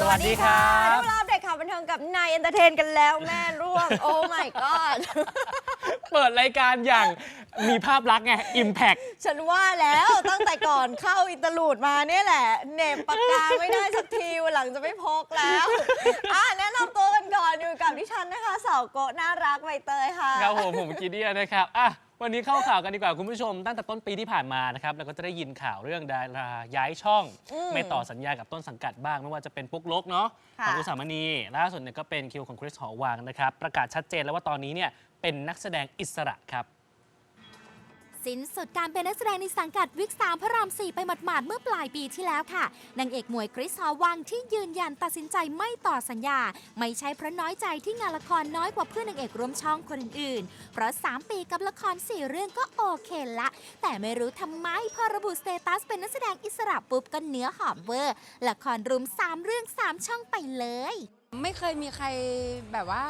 สวัสดีครับได้เวลาอัปเด็กข่าวบันเทิงกับนายเอนเตอร์เทนกันแล้วแม่ร่วง โอ้ my god เปิดรายการอย่างมีภาพลักษณ์ไง Impact ฉันว่าแล้วตั้งแต่ก่อนเข้าอินเตอร์ลูดมาเนี่ยแหละเหน็บปากกาไม่ได้สักทีวันหลังจะไม่พกแล้วอะแนะนำตัวกันก่อนอยู่กับดิฉันนะคะ สาวโกะน่ารักใบเตยค่ะ ครับผมผมกีเดียนะครับอะ วันนี้เข้าข่าวกันดีกว่าคุณผู้ชมตั้งแต่ต้นปีที่ผ่านมานะครับเราก็จะได้ยินข่าวเรื่องดาราย้ายช่อง อืมไม่ต่อสัญญากับต้นสังกัดบ้าง ไม่ว่าจะเป็นปุ๊กลกเนาะค่ะของอุตสามณีล่าสุดเนี่ยก็เป็นคิวของคริสหอวังนะครับ ประกาศชัดเจนแล้วว่าตอนนี้เนี่ยเป็นนักแสดงอิสระครับ สิ้นสุดการเป็นนักแสดงในสังกัดวิกสามพระรามสี่ไปหมาดๆเมื่อปลายปีที่แล้วค่ะนางเอกหมวยคริสหอวังที่ยืนยันตัดสินใจไม่ต่อสัญญา ไม่ใช่เพราะน้อยใจที่งานละครน้อยกว่าเพื่อนนางเอกร่วมช่องคนอื่นๆ เพราะ 3 ปีกับละคร 4 เรื่องก็โอเคละ แต่ไม่รู้ทำไมพอระบุสเตตัสเป็นนักแสดงอิสระปุ๊บก็เนื้อหอมเวอร์ละครรุม3เรื่อง3ช่องไปเลย ไม่เคยมีใครแบบว่า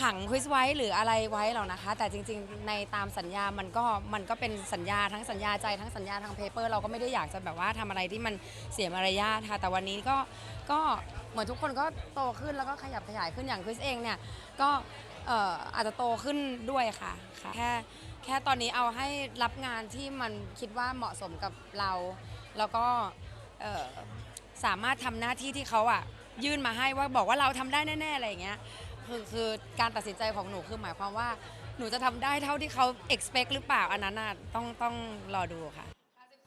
ขังควิสไว้หรืออะไรไว้หรอกนะคะ แต่จริงๆ ในตามสัญญามันก็มันก็เป็นสัญญาทั้งสัญญาใจทั้งสัญญาทางเพเปอร์เราก็ไม่ได้อยากจะแบบว่าทำอะไรที่มันเสียมารยาทค่ะ แต่วันนี้ก็ก็เหมือนทุกคนก็โตขึ้นแล้วก็ขยับขยายขึ้นอย่างคริสเองเนี่ยก็เอ่ออาจจะโตขึ้นด้วยค่ะค่ะแค่แค่ตอนนี้เอาให้รับงานที่มันคิดว่าเหมาะสมกับเรา แล้วก็เอ่อสามารถทำหน้าที่ที่เขาอะยื่นมาให้ว่าบอกว่าเราทำได้แน่ๆอะไรอย่างเงี้ย คือคือการตัดสินใจของหนูคือหมายความว่าหนูจะทำได้เท่าที่เขา expect หรือเปล่าอันนั้นน่ะต้องต้องรอดูค่ะ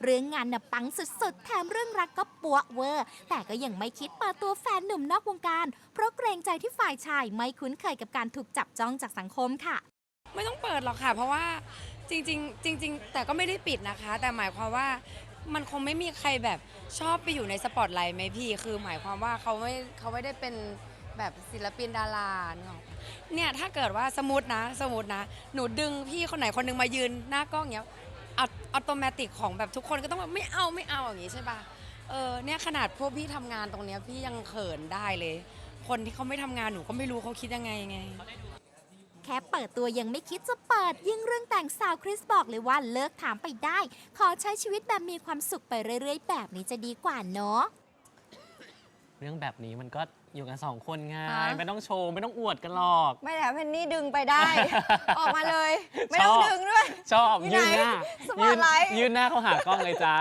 เรื่องงานน่ะปังสุดๆ แถมเรื่องรักก็ปัวเวอร์ แต่ก็ยังไม่คิดเปิดตัวแฟนหนุ่มนอกวงการ เพราะเกรงใจที่ฝ่ายชายไม่คุ้นเคยกับการถูกจับจ้องจากสังคมค่ะ ไม่ต้องเปิดหรอกค่ะ เพราะว่าจริง ๆ จริง ๆ แต่ก็ไม่ได้ปิดนะคะ แต่หมายความว่ามันคงไม่มีใครแบบชอบไปอยู่ในสปอตไลท์ไหมพี่ คือหมายความว่าเขาไม่เขาไม่ได้เป็น แบบศิลปินดาราเนกอะเนี่ยถ้าเกิดว่าสมมตินะ สมมตินะ หนูดึงพี่คนไหนคนหนึงมายืนหน้ากล้องเงี้ยอัตอัตโนมัติของแบบทุกคนก็ต้องแบบไม่เอาไม่เอาอย่างงี้ใช่ปะเออเนี่ยขนาดพวกพี่ทำงานตรงเนี้ยพี่ยังเขินได้เลย คนที่เขาไม่ทำงานหนูก็ไม่รู้เขาคิดยังไงไงแค่เปิดตัวยังไม่คิดจะเปิด ยิ่งเรื่องแต่งสาวคริสบอกเลยว่าเลิกถามไปได้ ขอใช้ชีวิตแบบมีความสุขไปเรื่อย ๆ แบบนี้จะดีกว่าเนาะเรื่องแบบนี้มันก็ อยู่กันสองคนไงอะไม่ต้องโชว์ไม่ต้องอวดกันหรอก ไม่แต่เพนนี่ดึงไปได้ ออกมาเลย ไม่ต้องชอบ ดึงด้วย ชอบอยู่ยืนไหนหน้าสปอยืตนไลท์ยืนหน้าเขาหากล้องเลยจ้า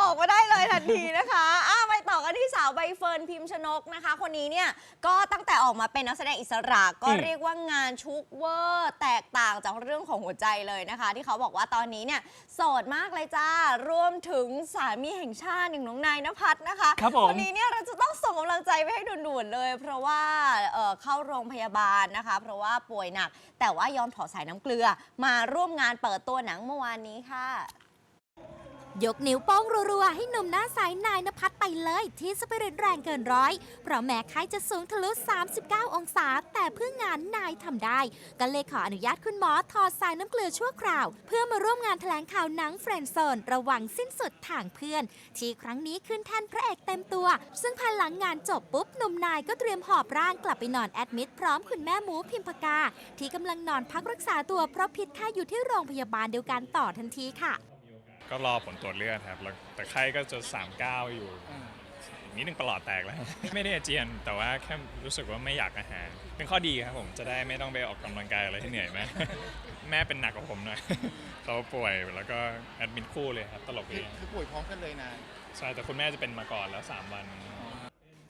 ออกมาได้เลยทันทีนะคะอะไปต่อกันที่สาวใบเฟิร์นพิมพ์ชนกนะคะ คนนี้เนี่ยก็ตั้งแต่ออกมาเป็นนักแสดงอิสระก็อืมเรียกว่างานชุกเวอร์ แตกต่างจากเรื่องของหัวใจเลยนะคะ ที่เขาบอกว่าตอนนี้เนี่ยโสดมากเลยจ้ารวมถึงสามีแห่งชาติอย่างน้องนายนภัสนะคะครับผมวันนี้เนี่ยเราจะต้องส่งกำลังใจไปให้ด่วนๆเลย เพราะว่าเอ่อเข้าโรงพยาบาลนะคะ เพราะว่าป่วยหนัก แต่ว่ายอมถอดสายน้ำเกลือ มาร่วมงานเปิดตัวหนังเมื่อวานนี้ค่ะ ยกนิ้วโป้งรัวๆ ให้หนุ่มหน้าใสนายนภัสไปเลยที่สปิริตแรงเกินร้อย เพราะแม้ไข้จะสูงทะลุ 39 องศา แต่เพื่องานนายทำได้ ก็เลยขออนุญาตคุณหมอถอดสายน้ำเกลือชั่วคราว เพื่อมาร่วมงานแถลงข่าวหนังเฟรนด์โซนระหว่างสิ้นสุดทางเพื่อน ที่ครั้งนี้ขึ้นแท่นพระเอกเต็มตัว ซึ่งภายหลังงานจบปุ๊บหนุ่มนายก็เตรียมหอบร่างกลับไปนอนแอดมิดพร้อมคุณแม่หมูพิมพกาที่กำลังนอนพักรักษาตัวเพราะพิษไข้อยู่ที่โรงพยาบาลเดียวกันต่อทันทีค่ะ ก็รอผลตรวจเลือดครับแล้วแต่ไข้ก็จะ 39 อยู่อีกนิดนึงประหลอดแตกแล้ว ไม่ได้อาเจียน แต่ว่าแค่รู้สึกว่าไม่อยากอาหาร เป็นข้อดีครับผมจะได้ไม่ต้องไปออกกำลังกายอะไรที่เหนื่อยไหมแม่เป็นหนักกว่าผมหน่อยเขาป่วยแล้วก็แอดมิดคู่เลยครับตลกคือดีคือป่วยพร้อมกันเลยนะ ใช่แต่คุณแม่จะเป็นมาก่อนแล้ว 3 วัน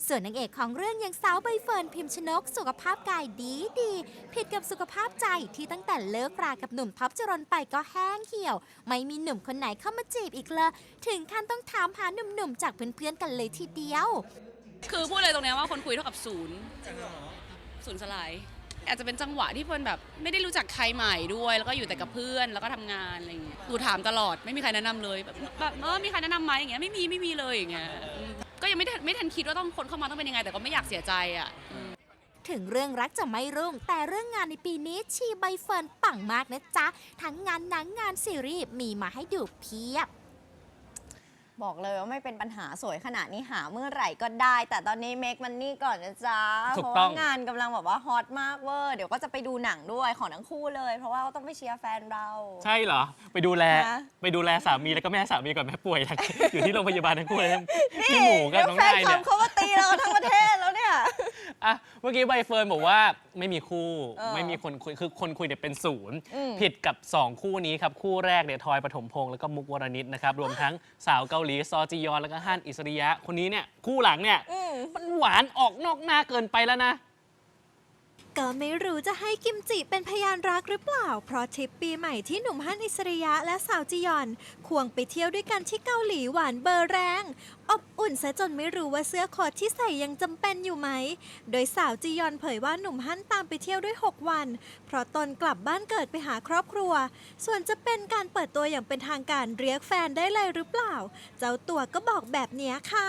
ส่วนนางเอกของเรื่องยังสาวใบเฟิร์นพิมชนก สุขภาพกายดีดี ผิดกับสุขภาพใจที่ตั้งแต่เลิกรากับหนุ่มท็อปจรนไปก็แห้งเหี่ยว ไม่มีหนุ่มคนไหนเข้ามาจีบอีกเลย ถึงขั้นต้องถามหาหนุ่มๆจากเพื่อนๆกันเลยทีเดียว คือพูดเลยตรงเนี้ยว่าคนคุยเท่ากับศูนย์ศูนย์สลาย อาจจะเป็นจังหวะที่เฟิร์นแบบไม่ได้รู้จักใครใหม่ด้วย แล้วก็อยู่แต่กับเพื่อนแล้วก็ทำงานอะไรอย่างเงี้ยดูถามตลอดไม่มีใครแนะนำเลยแบบแบบเออมีใครแนะนำไหมอย่างเงี้ยไม่มีไม่มีเลยอย่างเงี้ย ก็ยังไม่ทันไม่ทันคิดว่าต้องคนเข้ามาต้องเป็นยังไง แต่ก็ไม่อยากเสียใจอะถึงเรื่องรักจะไม่รุ่ง แต่เรื่องงานในปีนี้ชีใบเฟิร์นปังมากนะจ๊ะ ทั้งงานหนังงานซีรีส์มีมาให้ดูเพียบ บอกเลยว่าไม่เป็นปัญหาสวยขนาดนี้หาเมื่อไหร่ก็ได้ แต่ตอนนี้เมคมันนี่ก่อนนะจ๊ะ ถูเพกราะต้ว่าอง งานกำลังแบบว่าฮอตมากเวอร์ เดี๋ยวก็จะไปดูหนังด้วยของทั้งคู่เลย เพราะว่าต้องไปเชียร์แฟนเรา ใช่เหรอ ไปดูแลนะไปดูแลสามีแล้วก็แม่สามีก่อนแม่ป่วย อยู่ที่โรงพยาบาลทั้งคู่เลยนี่พี่หมูกับเดี๋ยวน้องแฟนนายคลัเนี่บย เขามาตีเราทั้งประเทศแล้วเนี่ย อะเมื่อกี้ใบเฟิร์นบอกว่าไม่มีคู่ เออไม่มีคนคุยคือคนคุยเนี่ยเป็นศูนย์อืม ผิดกับ 2 คู่นี้ครับ คู่แรกเนี่ยทอยปฐมพงษ์แล้วก็มุกวรณิตนะครับ รวมทั้งสาวเกาหลี ซอจียอน แล้วก็ฮั่นอิสริยะ คนนี้เนี่ย คู่หลังเนี่ย อืม มันหวานออกนอกหน้าเกินไปแล้วนะ ก็ไม่รู้จะให้กิมจิเป็นพยานรักหรือเปล่า เพราะทริปปีใหม่ที่หนุ่มฮั่นอิสริยะและสาวจียอน ควงไปเที่ยวด้วยกันที่เกาหลีหวานเบอร์แรง อบอุ่นซะจนไม่รู้ว่าเสื้อค้ทที่ใส่ยังจำเป็นอยู่ไหม โดยสาวจียอนเผยว่าหนุ่มฮั่นตามไปเที่ยวด้วย 6 วัน เพราะตนกลับบ้านเกิดไปหาครอบครัว ส่วนจะเป็นการเปิดตัวอย่างเป็นทางการเรียกแฟนได้เลยหรือเปล่า เจ้าตัวก็บอกแบบนี้ค่ะ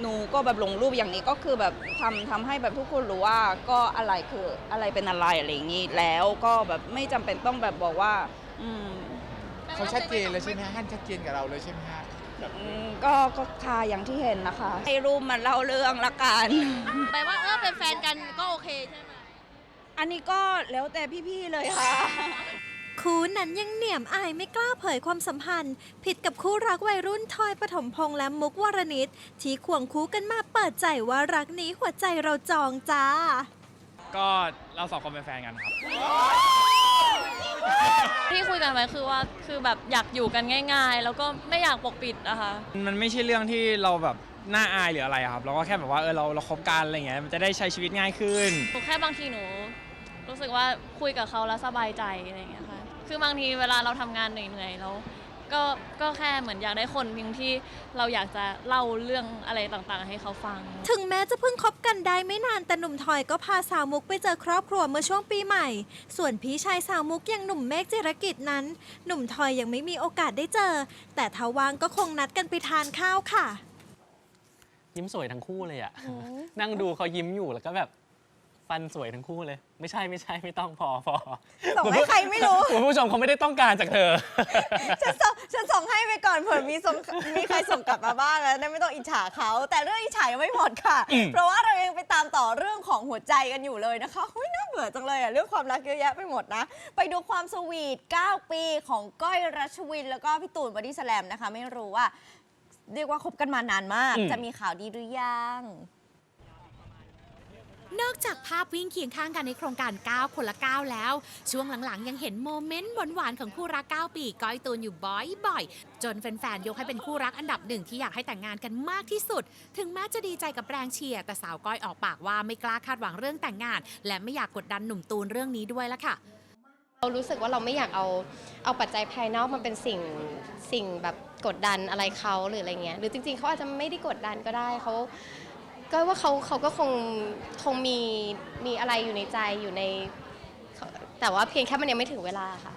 หนูก็แบบลงรูปอย่างนี้ก็คือแบบทำทำให้แบบทุกคนรู้ว่าก็อะไรคืออะไรเป็นอะไรอะไรอย่างนี้แล้วก็แบบไม่จำเป็นต้องแบบบอกว่า อืมเขาชัดเจนเลยใช่ไหมฮะท่านชัดเจนกับเราเลยใช่ไหมฮะแบบอืมก็ก็ค่ะอย่างที่เห็นนะคะ ให้รูปมันเล่าเรื่องละกัน แปลว่าเออเป็นแฟนกันก็โอเคใช่ไหม อันนี้ก็แล้วแต่พี่ๆเลยค่ะ คู่นั้นยังเหนียมอายไม่กล้าเผยความสัมพันธ์ ผิดกับคู่รักวัยรุ่นทอยปฐมพงษ์และมุกวรณิตที่ควงคู่กันมาเปิดใจว่ารักนี้หัวใจเราจองจ้า ก็เราสองคนเป็นแฟนกันครับที่คุยกันไว้คือว่าคือแบบอยากอยู่กันง่าย ๆ แล้วก็ไม่อยากปกปิดนะคะมันไม่ใช่เรื่องที่เราแบบน่าอายหรืออะไรอะครับเราก็แค่แบบว่าเออเราเราคบกันอะไรเงี้ยมันจะได้ใช้ชีวิตง่ายขึ้นหนูแค่บางทีหนู รู้สึกว่าคุยกับเขาแล้วสบายใจอะไรอย่างเงี้ยค่ะ คือบางทีเวลาเราทำงานเหนื่อยๆแล้วก็ก็แค่เหมือนอยากได้คนเพียงที่เราอยากจะเล่าเรื่องอะไรต่างๆ ให้เขาฟัง ถึงแม้จะเพิ่งคบกันได้ไม่นานแต่หนุ่มทอยก็พาสาวมุกไปเจอครอบครัวเมื่อช่วงปีใหม่ ส่วนพี่ชายสาวมุกอย่างหนุ่มเมฆจิรกิจนั้น หนุ่มทอยยังไม่มีโอกาสได้เจอ แต่ถ้าว่างก็คงนัดกันไปทานข้าวค่ะ ยิ้มสวยทั้งคู่เลยอะนั่งดูเขายิ้มอยู่แล้วก็แบบ ฟันสวยทั้งคู่เลย ไม่ใช่ไม่ใช่ไม่ต้องพอพอส่งให้ใครไม่รู้ คุณผู้ชมเขาไม่ได้ต้องการจากเธอ ฉันส่งฉันส่งให้ไปก่อนเผื่อมีส่งมีใครส่งกลับมาบ้างแล้วได้ไม่ต้องอิจฉาเขา แต่เรื่องอิจฉายังไม่หมดค่ะอืมเพราะว่าเรายังไปตามต่อเรื่องของหัวใจกันอยู่เลยนะคะเฮ้ยน่าเบื่อจังเลยอะเรื่องความรักเยอะแยะไปหมดนะ ไปดูความสวีท 9 ปีของก้อยรัชวิน แล้วก็พี่ตูนบอดี้สแลมนะคะ ไม่รู้ว่า เรียกว่าคบกันมานานมากอืมจะมีข่าวดีหรือยัง นอกจากภาพวิ่งเคียงข้างกันในโครงการ 9 คนละ 9 แล้ว ช่วงหลังๆ ยังเห็นโมเมนต์หวานๆ ของคู่รัก 9 ปีก้อยตูนอยู่บ่อยๆ จนแฟนๆ ยกให้เป็นคู่รักอันดับหนึ่งที่อยากให้แต่งงานกันมากที่สุด ถึงแม้จะดีใจกับแรงเชียร์ แต่สาวก้อยออกปากว่าไม่กล้าคาดหวังเรื่องแต่งงาน และไม่อยากกดดันหนุ่มตูนเรื่องนี้ด้วยละค่ะเรารู้สึกว่าเราไม่อยากเอาเอาปัจจัยภายนอกมันเป็นสิ่งสิ่งแบบกดดันอะไรเขาหรืออะไรเงี้ยหรือจริงๆเขาอาจจะไม่ได้กดดันก็ได้เขา ก็ว่าเขาเขาก็คงคงมีมีอะไรอยู่ในใจอยู่ในเขาแต่ว่าเพียงแค่มันยังไม่ถึงเวลาค่ะ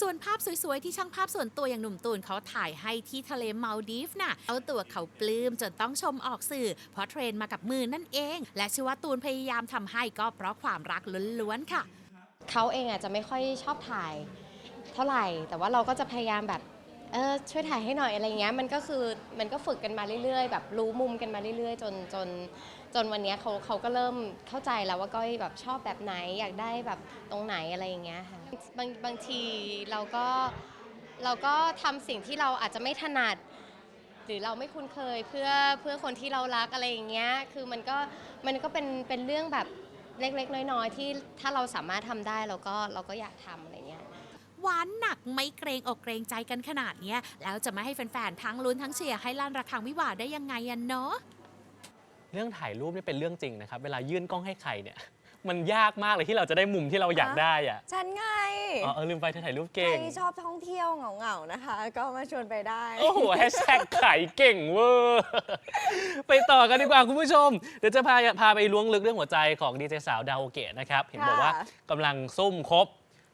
ส่วนภาพสวยๆ ที่ช่างภาพส่วนตัวอย่างหนุ่มตูนเขาถ่ายให้ที่ทะเลมาลดีฟน่ะเอาตัวเขาปลื้มจนต้องชมออกสื่อ เพราะเทรนมากับมือนั่นเอง และเชื่อว่าตูนพยายามทำให้ก็เพราะความรักล้วนๆค่ะ เขาเองอาจจะไม่ค่อยชอบถ่าย เท่าไหร่ แต่ว่าเราก็จะพยายามแบบ เออช่วยถ่ายให้หน่อยอะไรเงี้ยมันก็คือมันก็ฝึกกันมาเรื่อยๆ แบบรู้มุมกันมาเรื่อยๆ จนจนจนวันเนี้ยเขาเขาก็เริ่มเข้าใจแล้วว่าก้อยแบบชอบแบบไหนอยากได้แบบตรงไหนอะไรอย่างเงี้ยค่ะบางบางทีเราก็เราก็ทำสิ่งที่เราอาจจะไม่ถนัด หรือเราไม่คุ้นเคยเพื่อเพื่อคนที่เรารักอะไรอย่างเงี้ยคือมันก็มันก็เป็นเป็นเรื่องแบบเล็กๆ น้อยๆที่ถ้าเราสามารถทำได้เราก็เราก็อยากทำอะไรเงี้ย หวานหนักไม่เกรงอกเกรงใจกันขนาดเนี้ย แล้วจะไม่ให้แฟนๆทั้งลุ้นทั้งเชียร์ให้ลั่นระฆังวิวาห์ได้ยังไงอะเนาะเรื่องถ่ายรูปนี่เป็นเรื่องจริงนะครับ เวลายื่นกล้องให้ใครเนี่ย มันยากมากเลยที่เราจะได้มุมที่เราอยากได้อะฉันไงอ๋อเออลืมไปเธอถ่ายรูปใครเก่งชอบท่องเที่ยวเหงาๆนะคะ ก็มาชวนไปได้ โอ้โหแฮชแท็กไข่เก่งเวอร์ ไปต่อกันดีกว่าคุณผู้ชม เดี๋ยวจะพาพาไปล้วงลึกเรื่องหัวใจของดีเจสาวดาวโอเกะนะครับ เห็นบอกว่าค่ะกำลังซุ่มคบ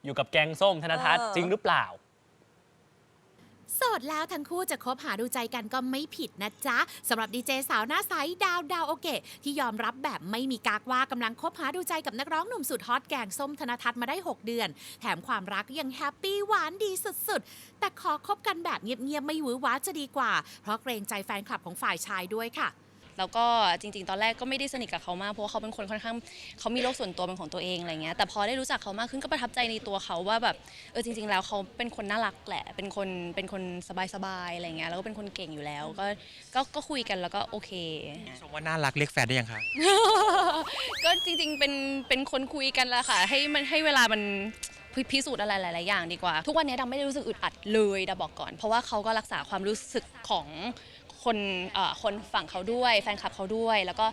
อยู่กับแกงส้มธนทัศน์เออ จริงหรือเปล่า โสดแล้วทั้งคู่จะคบหาดูใจกันก็ไม่ผิดนะจ๊ะสำหรับดีเจสาวหน้าใสดาวดาวโอเกะที่ยอมรับแบบไม่มีกากว่ากำลังคบหาดูใจกับนักร้องหนุ่มสุดฮอตแกงส้มธนทัศน์มาได้ 6 เดือน แถมความรักยังแฮปปี้หวานดีสุดๆ แต่ขอคบกันแบบเงียบๆ ไม่หวือหวาจะดีกว่า เพราะเกรงใจแฟนคลับของฝ่ายชายด้วยค่ะ แล้วก็จริง ๆ ตอนแรกก็ไม่ได้สนิทกับเขามากเพราะว่าเขาเป็นคนค่อนข้างเขามีโลกส่วนตัวเป็นของตัวเองอะไรเงี้ยแต่พอได้รู้จักเขามากขึ้นก็ประทับใจในตัวเขาว่าแบบเออจริง ๆ แล้วเขาเป็นคนน่ารักแหละ เป็นคนเป็นคนสบายๆอะไรเงี้ยแล้วก็เป็นคนเก่งอยู่แล้วก็ก็ก็คุยกันแล้วก็โอเค ชมว่าน่ารักเรียกแฟนได้ยังคะก็จริงๆ เป็นเป็นคนคุยกันแหละค่ะ ให้มันให้เวลามันพิพิสูจน์อะไรหลาย ๆ อย่างดีกว่า ทุกวันนี้ดำไม่ได้รู้สึกอึดอัดเลยดาบอกก่อน เพราะว่าเขาก็รักษาความรู้สึกของ คนคนฝั่งเขาด้วย แฟนคลับเขาด้วย แล้วก็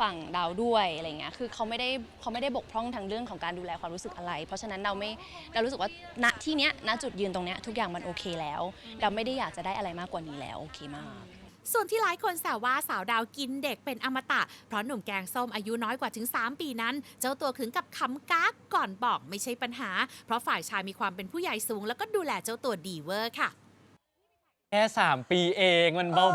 ฝั่งดาวด้วยอะไรเงี้ย คือเขาไม่ได้เขาไม่ได้บกพร่องทางเรื่องของการดูแลความรู้สึกอะไร เพราะฉะนั้นเราไม่เรารู้สึกว่าณที่เนี้ยณจุดยืนตรงเนี้ยทุกอย่างมันโอเคแล้วดาไม่ได้อยากจะได้อะไรมากกว่านี้แล้วโอเคมาก ส่วนที่หลายคนแซวว่าสาวดาวกินเด็กเป็นอมตะ เพราะหนุ่มแกงส้มอายุน้อยกว่าถึง 3 ปีนั้น เจ้าตัวถึงกับคำกากก่อนบอกไม่ใช่ปัญหา เพราะฝ่ายชายมีความเป็นผู้ใหญ่สูง แล้วก็ดูแลเจ้าตัวดีเวอร์ค่ะ แค่ 3 ปีเองมันเบา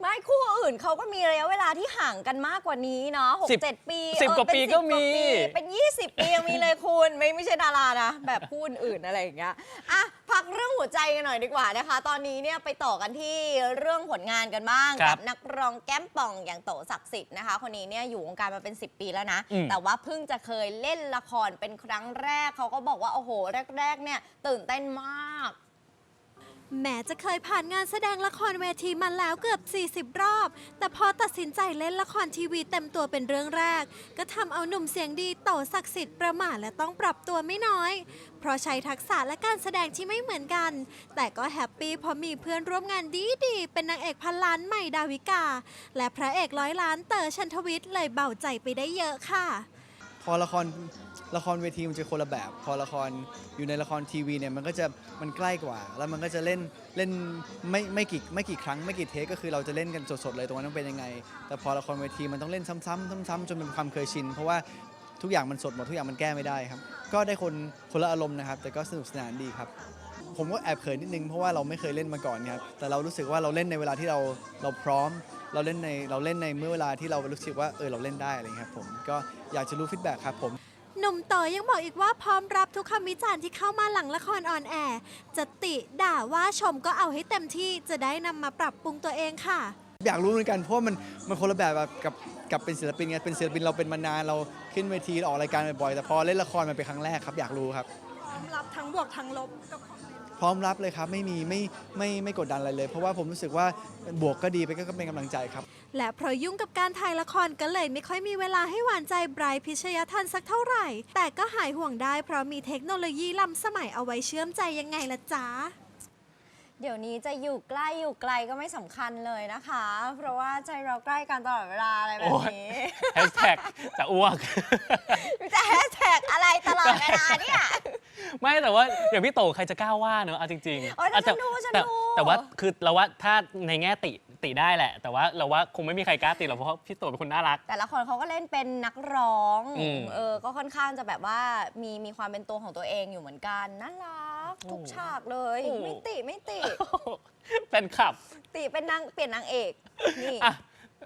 ไม่คู่อื่นเขาก็มีระยะเวลาที่ห่างกันมากกว่านี้เนาะหกสิบเจ็ดปีสิบเออกว่าเป็นปีสิบก็มีว่าปีเป็น 20 ปียังมีเลยคุณ ไม่ไม่ใช่ดารานะ แบบคู่อื่นๆอะไรอย่างเงี้ยอะพักเรื่องหัวใจกันหน่อยดีกว่านะคะ ตอนนี้เนี่ยไปต่อกันที่เรื่องผลงานกันบ้าง ครักับนักร้องแก้มป่องอย่างโตศักดิ์สิทธิ์นะคะ คนนี้เนี่ยอยู่วงการมาเป็น 10 ปีแล้วนะ อืม แต่ว่าเพิ่งจะเคยเล่นละครเป็นครั้งแรกเขาก็บอกว่าโอ้โหแรกๆเนี่ยตื่นเต้นมาก แม้จะเคยผ่านงานแสดงละครเวทีมาแล้วเกือบ 40 รอบ แต่พอตัดสินใจเล่นละครทีวีเต็มตัวเป็นเรื่องแรก ก็ทำเอาหนุ่มเสียงดีโตศักดิ์สิทธิ์ประหม่าและต้องปรับตัวไม่น้อย เพราะใช้ทักษะและการแสดงที่ไม่เหมือนกัน แต่ก็แฮปปี้เพราะมีเพื่อนร่วมงานดีๆเป็นนางเอกพันล้านใหม่ดาวิกา และพระเอกร้อยล้านเต๋อชันทวิทย์เลยเบาใจไปได้เยอะค่ะ พอละครละครเวทีมันจะคนละแบบ พอละครอยู่ในละครทีวีเนี่ยมันก็จะมันใกล้กว่า แล้วมันก็จะเล่นเล่นไม่ไม่กี่ไม่กี่ครั้งไม่กี่เทคก็คือเราจะเล่นกันสดๆเลยตรงนั้นมันเป็นยังไง แต่พอละครเวทีมันต้องเล่นซ้ำๆซ้ำๆจนเป็นความเคยชิน เพราะว่าทุกอย่างมันสดหมดทุกอย่างมันแก้ไม่ได้ครับ ก็ได้คนคนละอารมณ์นะครับ แต่ก็สนุกสนานดีครับ ผมก็แอบเขินนิดนึงเพราะว่าเราไม่เคยเล่นมาก่อนครับแต่เรารู้สึกว่าเราเล่นในเวลาที่เราเราพร้อม เราเล่นในเราเล่นในเมื่อเวลาที่เรารู้สึกว่าเออเราเล่นได้อะไรครับผมก็ อยากจะรู้ฟีดแบ็กครับผม หนุ่มโตยังบอกอีกว่าพร้อมรับทุกคำวิจารณ์ที่เข้ามาหลังละครออนแอร์จะติด่าว่าชมก็เอาให้เต็มที่จะได้นำมาปรับปรุงตัวเองค่ะ อยากรู้เหมือนกันเพราะว่ามันมันคนละแบบแบบกับกับเป็นศิลปินไงเป็นศิลปินเราเป็นมานานเราขึ้นเวทีออกรายการบ่อยๆแต่พอเล่นละครมันเป็นครั้งแรกครับอยากรู้ครับรับทั้งบวกทั้งลบกับคอมเมนต์พ ร้อมรับเลยครับ ไม่มีไม่ไม่ไม่กดดันอะไรเลย เพราะว่าผมรู้สึกว่าบวกก็ดีไปก็เป็นกำลังใจครับ และเพราะยุ่งกับการถ่ายละครก็เลยไม่ค่อยมีเวลาให้หวานใจไบรท์พิชยทันสักเท่าไหร่ แต่ก็หายห่วงได้เพราะมีเทคโนโลยีล้ำสมัยเอาไว้เชื่อมใจยังไงล่ะจ๊ะเดี๋ยวนี้จะอยู่ใกล้อยู่ไกลก็ไม่สำคัญเลยนะคะ เพราะว่าใจเราใกล้กันตลอดเวลาอะไรแบบนี้แฮชแท็กจะอ้วก จะแฮชแท็กอะไรตลอดเวลาเนี่ย ไม่แต่ว่าอย่างพี่โตใครจะกล้าว่าเนอะเอาจริงโอ๊ยแต่อะแต่ฉันดูฉันแต่ดู แต่ว่าคือเราว่าถ้าในแง่ติติได้แหละ แต่ว่าเราว่าคงไม่มีใครกล้าติหรอกเพราะพี่โตเป็นคนน่ารัก แต่ละคนเขาก็เล่นเป็นนักร้องอืม เออก็ค่อนข้างจะแบบว่ามีมีความเป็นตัวของตัวเองอยู่เหมือนกันน่ารักทุกฉากเลยโอ้ไม่ติไม่ติ แฟนคลับ ติเป็นนางเปลี่ยนนางเอกนี่ อะ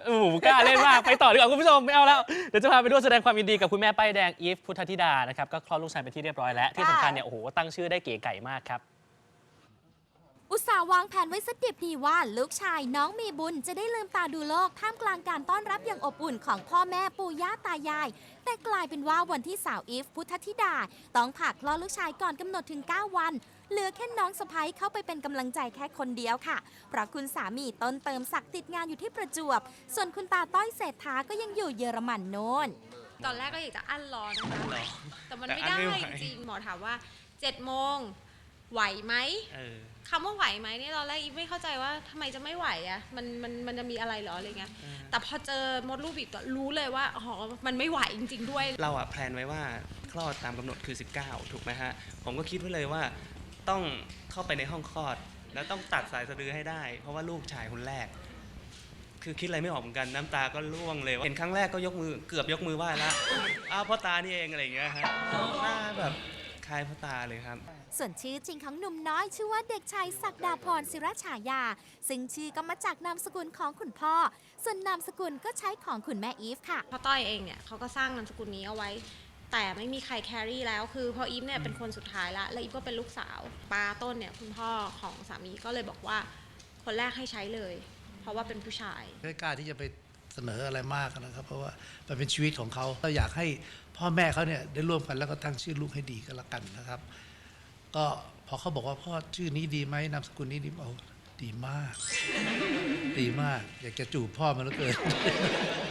โอ้โหกล้าเล่นมาก ไปต่อดีกว่าคุณผู้ชมไม่เอาแล้ว เดี๋ยวจะพาไปด้วยแสดงความยินดีกับคุณแม่ป้ายแดงอีฟพุทธธิดานะครับ ก็คลอดลูกชายเป็นที่เรียบร้อยแล้ว ที่สำคัญเนี่ย โอ้โห ตั้งชื่อได้เก๋ไก่มากครับ อุตส่าห์วางแผนไว้สักดิบดีว่าลูกชายน้องมีบุญจะได้ลืมตาดูโลกท่ามกลางการต้อนรับอย่างอบอุ่นของพ่อแม่ปู่ย่าตายาย แต่กลายเป็นว่าวันที่สาวอีฟพุทธธิดา ต้องผ่าคลอดลูกชายก่อนกำหนดถึง 9 วัน เหลือแค่น้องสะพ้ยเข้าไปเป็นกำลังใจแค่คนเดียวค่ะ เพราะคุณสามีต้นเติมศักดิ์ติดงานอยู่ที่ประจวบ ส่วนคุณตาต้อยเศรษฐาก็ยังอยู่เยอรมันโน้น ตอนแรกก็อยากจะอั้นรอนะคะ แต่มันแต่ไม่อั้นได้ไม่ไหว จริงๆหมอถามว่า7จ็ดโมงไหวไหมคำว่าไหวไหมเนี่ยตอนแรกอีฟไม่เข้าใจว่าทำไมจะไม่ไหวอะมันมันมันจะมีอะไรเหรออะไรเงี้ยแต่พอเจอมดลูกบิดก็รู้เลยว่าอ๋อมันไม่ไหวจริง ๆ ด้วย เราอะแพลนไว้ว่าคลอดตามกำหนดคือ 19 ถูกไหมฮะ ผมก็คิดไว้เลยว่า ต้องเข้าไปในห้องคลอด แล้วต้องตัดสายสะดือให้ได้ เพราะว่าลูกชายคนแรก คือคิดอะไรไม่ออกเหมือนกันน้ำตาก็ร่วงเลยเห็นครั้งแรกก็ยกมือเกือบยกมือไหว้ละอ้าวพ่อตานี่เองอะไรอย่างเงี้ยฮะหน้าแบบคล้ายพ่อตาเลยครับ ส่วนชื่อจริงของหนุ่มน้อยชื่อว่าเด็กชายศักดาพรศิรฉายา ซึ่งชื่อก็มาจากนามสกุลของคุณพ่อ ส่วนนามสกุลก็ใช้ของคุณแม่อีฟค่ะ พ่อต้อยเองเนี่ยเขาก็สร้างนามสกุลนี้เอาไว้ แต่ไม่มีใครแครี่แล้วคือพออีฟเนี่ยเป็นคนสุดท้ายละแล้วอีฟก็เป็นลูกสาวปาต้นเนี่ยคุณพ่อของสามีก็เลยบอกว่าคนแรกให้ใช้เลย เพราะว่าเป็นผู้ชาย ไม่กล้าที่จะไปเสนออะไรมากนะครับ เพราะว่ามันเป็นชีวิตของเขาเราอยากให้พ่อแม่เขาเนี่ยได้ร่วมกันแล้วก็ตั้งชื่อลูกให้ดีก็แล้วกันนะครับ ก็พอเขาบอกว่าพ่อชื่อนี้ดีไหมนามสกุลนี้ดีไหมเอาดีมาก ดีมาก อยากจะจูบพ่อมันเหลือเกิน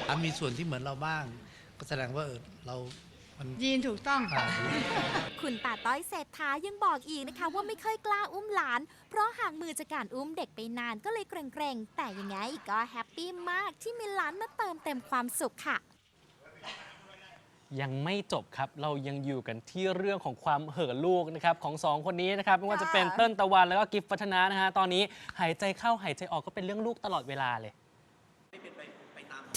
อะมีส่วนที่เหมือนเราบ้าง ก็แสดงว่าเออเรา มันยีนถูกต้อง อ่า คุณตาต้อยเศรษฐายังบอกอีกนะคะ ว่าไม่ค่อยกล้าอุ้มหลาน เพราะห่างมือจากการอุ้มเด็กไปนานก็เลยเกรงๆ แต่ยังไงก็แฮปปี้มากที่มีหลานมาเติมเต็มความสุขค่ะ ยังไม่จบครับ เรายังอยู่กันที่เรื่องของความเห่อลูกนะครับของสองคนนี้นะครับไม่ว่าจะเป็นค่ะ เติ้ลตะวันแล้วก็กิฟต์วัฒนานะฮะตอนนี้หายใจเข้าหายใจออกก็เป็นเรื่องลูกตลอดเวลาเลย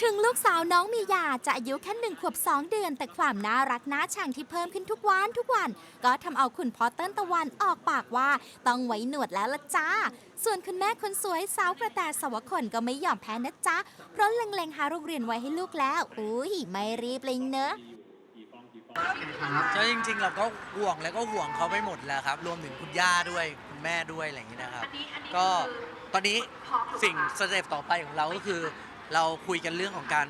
ถึงลูกสาวน้องมียาจะอายุแค่หนึ่งขวบสองเดือน แต่ความน่ารักน่าชังที่เพิ่มขึ้นทุกวันทุกวัน ก็ทำเอาคุณพ่อเติ้ลตะวันออกปากว่า ต้องไว้หนวดแล้วละจ้า ส่วนคุณแม่คนสวยสาวกระแตสวคนก็ไม่ยอมแพ้นะจ๊ะ เพราะเล็งๆหาโรงเรียนไว้ให้ลูกแล้ว อุ้ยไม่รีบเลยเนอะก็จริงๆเราก็ห่วงแล้วก็ห่วงเขาไปหมดแล้วครับ รวมถึงคุณย่าด้วยคุณแม่ด้วยอะไรอย่างนี้นะครับ ก็ตอนนี้สิ่งสเต็ปต่อไปของเราก็คือ เราคุยกันเรื่องของการ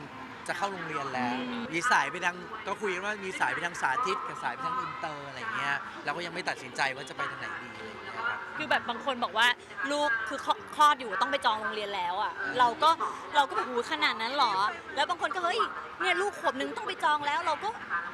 จะเข้าโรงเรียนแล้ว มีสายไปทางก็คุยกันว่ามีสายไปทางสาธิตกับสายไปทางอินเตอร์อะไรอย่างเงี้ยเราก็ยังไม่ตัดสินใจว่าจะไปทางไหนดีอะไรอย่างเงี้ยครับ คือแบบบางคนบอกว่าลูกคือคลอคลอดอยู่ต้องไปจองโรงเรียนแล้วอะเราก็เราก็แบบหูขนาดนั้นเหรอ แล้วบางคนก็เฮ้ยเนี่ยลูกขวบนึงต้องไปจองแล้ว เราก็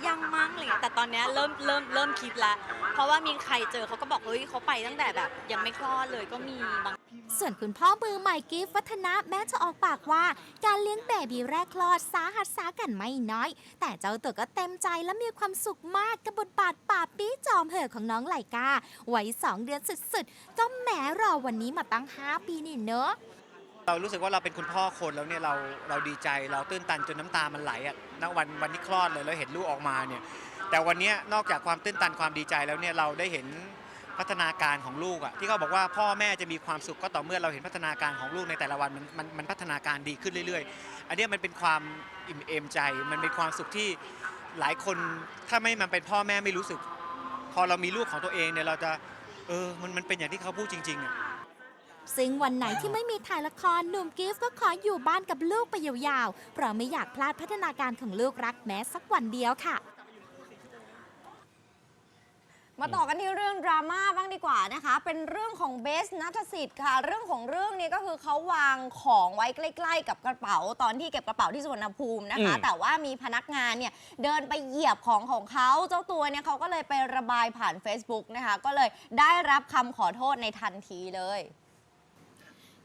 ยังมั้งอะไรเงี้ยแต่ตอนเนี้ยเริ่มเริ่มเริ่มคิดละเพราะว่ามีใครเจอเขาก็บอกเฮ้ยเขาไปตั้งแต่แบบ ยังไม่คลอดเลยก็มีบาง ส่วนคุณพ่อมือใหม่กิฟวัฒนะแม้จะออกปากว่า การเลี้ยงเบบีแรกคลอดสาหัสสากันไม่น้อย แต่เจ้าตัวก็เต็มใจและมีความสุขมากกับบทบาทป่าปี้จอมเห่อของน้องไลกาไวัยสองเดือนสุดๆก็แหมรอวันนี้มาตั้ง 5 ปีนี่เนอะเรารู้สึกว่าเราเป็นคุณพ่อคนแล้วเนี่ยเราเราดีใจเราตื้นตันจนน้ำตามันไหลอะณวันวันที่คลอดเลยแล้วเห็นลูกออกมาเนี่ยแต่วันนี้นอกจากความตื้นตันความดีใจแล้วเนี่ยเราได้เห็น พัฒนาการของลูกอะที่เขาบอกว่าพ่อแม่จะมีความสุขก็ต่อเมื่อเราเห็นพัฒนาการของลูกในแต่ละวันมันมันมันพัฒนาการดีขึ้นเรื่อยๆ อันเนี้ยมันเป็นความอิ่มเอมใจ มันเป็นความสุขที่หลายคนถ้าไม่มันเป็นพ่อแม่ไม่รู้สึก พอเรามีลูกของตัวเองเนี่ยเราจะเออมันมันเป็นอย่างที่เขาพูดจริงๆอะ ซึ่งวันไหนที่ไม่มีถ่ายละครหนุ่มกิฟต์ก็ขออยู่บ้านกับลูกไปยาวๆ เพราะไม่อยากพลาดพัฒนาการของลูกรักแม้สักวันเดียวค่ะ มาต่อกันที่เรื่องดราม่าบ้างดีกว่านะคะ เป็นเรื่องของเบสนัทสิทธิ์ค่ะ เรื่องของเรื่องนี้ก็คือเขาวางของไว้ใกล้ ๆ กับกระเป๋า ตอนที่เก็บกระเป๋าที่สุวรรณภูมินะคะอืมแต่ว่ามีพนักงานเนี่ยเดินไปเหยียบของของเขาเจ้าตัวเนี่ยเขาก็เลยไประบายผ่าน Facebook นะคะ ก็เลยได้รับคำขอโทษในทันทีเลย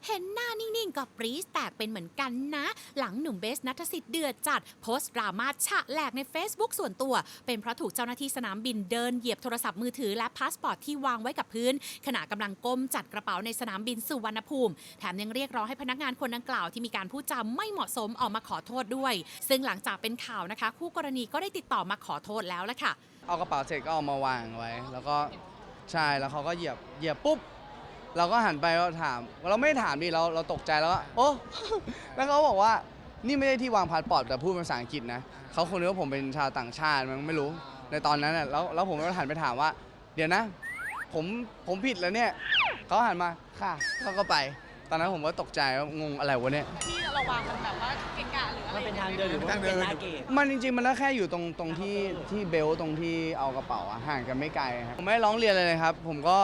เห็นหน้านิ่งๆก็ปรี๊ดแตกเป็นเหมือนกันนะ หลังหนุ่มเบสนัทสิทธิ์เดือดจัด โพสต์ดราม่าฉะแหลกใน Facebook ส่วนตัว เป็นเพราะถูกเจ้าหน้าที่สนามบินเดินเหยียบโทรศัพท์มือถือและพาสปอร์ตที่วางไว้กับพื้น ขณะกำลังก้มจัดกระเป๋าในสนามบินสุวรรณภูมิ แถมยังเรียกร้องให้พนักงานคนดังกล่าวที่มีการพูดจาไม่เหมาะสมออกมาขอโทษด้วย ซึ่งหลังจากเป็นข่าวนะคะ คู่กรณีก็ได้ติดต่อมาขอโทษแล้วละค่ะเอากระเป๋าเสร็จก็เอามาวางไว้ แล้วก็ใช่แล้วเขาก็เหยียบเหยียบปุ๊บ เราก็หันไปเราถาม เราไม่ได้ถามดิเราเราตกใจแล้วก็โอ้ แล้วเขาบอกว่านี่ไม่ได้ที่วางพาสปอร์ตแต่พูดเป็นภาษาอังกฤษนะเขาคงนึกว่าผมเป็นชาวต่างชาติมันไม่รู้ในตอนนั้นน่ะแล้วแล้วผมก็หันไปถามว่า เดี๋ยวนะ ผมผมผิดแล้วเนี่ยเขาหันมาค่ะเขาก็ไป ตอนนั้นผมก็ตกใจว่างงอะไรวะเนี่ย ที่เราวางมันแบบว่าเกะกะหรืออะไรมันเป็นทางเดินหรือว่ามันเป็นหน้าเกตมันจริงๆ มันก็แค่อยู่ตรงตรงที่ที่เบลต์ตรงที่เอากระเป๋าอะห่างกันไม่ไกลครับผมไม่ได้ร้องเรียนเลยนะครับ ผมก็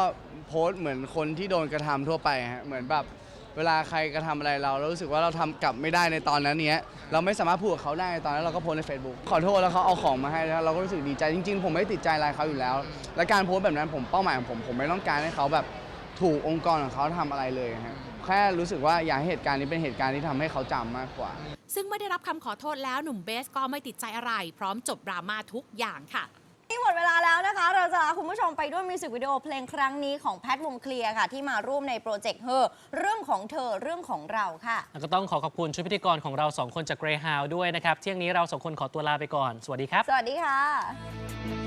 โพสต์เหมือนคนที่โดนกระทำทั่วไปฮะเหมือนแบบเวลาใครกระทำอะไรเราเรารู้สึกว่าเราทำกลับไม่ได้ในตอนนั้นเนี้ยเราไม่สามารถพูดกับเขาได้ในตอนนั้นเราก็โพสต์ใน Facebook ขอโทษแล้วเขาเอาของมาให้แล้วเราก็รู้สึกดีใจจริง ๆ ผมไม่ติดใจอะไรเขาอยู่แล้ว และการโพสต์แบบนั้นผมเป้าหมายของผมผมไม่ต้องการให้เขาแบบถูกองค์กรของเขาทำอะไรเลยฮะแค่รู้สึกว่าอยากให้เหตุการณ์นี้เป็นเหตุการณ์ที่ทำให้เขาจำมากกว่า ซึ่งไม่ได้รับคำขอโทษแล้วหนุ่มเบสก็ไม่ติดใจอะไร พร้อมจบดราม่าทุกอย่างค่ะ นี่หมดเวลาแล้วนะคะ เราจะลาคุณผู้ชมไปด้วยมิวสิกวิดีโอเพลงครั้งนี้ของแพทวงเคลียร์ค่ะ ที่มาร่วมในโปรเจกต์เฮอเรื่องของเธอเรื่องของเราค่ะ แล้วก็ต้องขอขอบคุณชุดพิธีกรของเราสองคนจาก Greyhound ด้วยนะครับ เที่ยงนี้เราสองคนขอตัวลาไปก่อน สวัสดีครับ สวัสดีค่ะ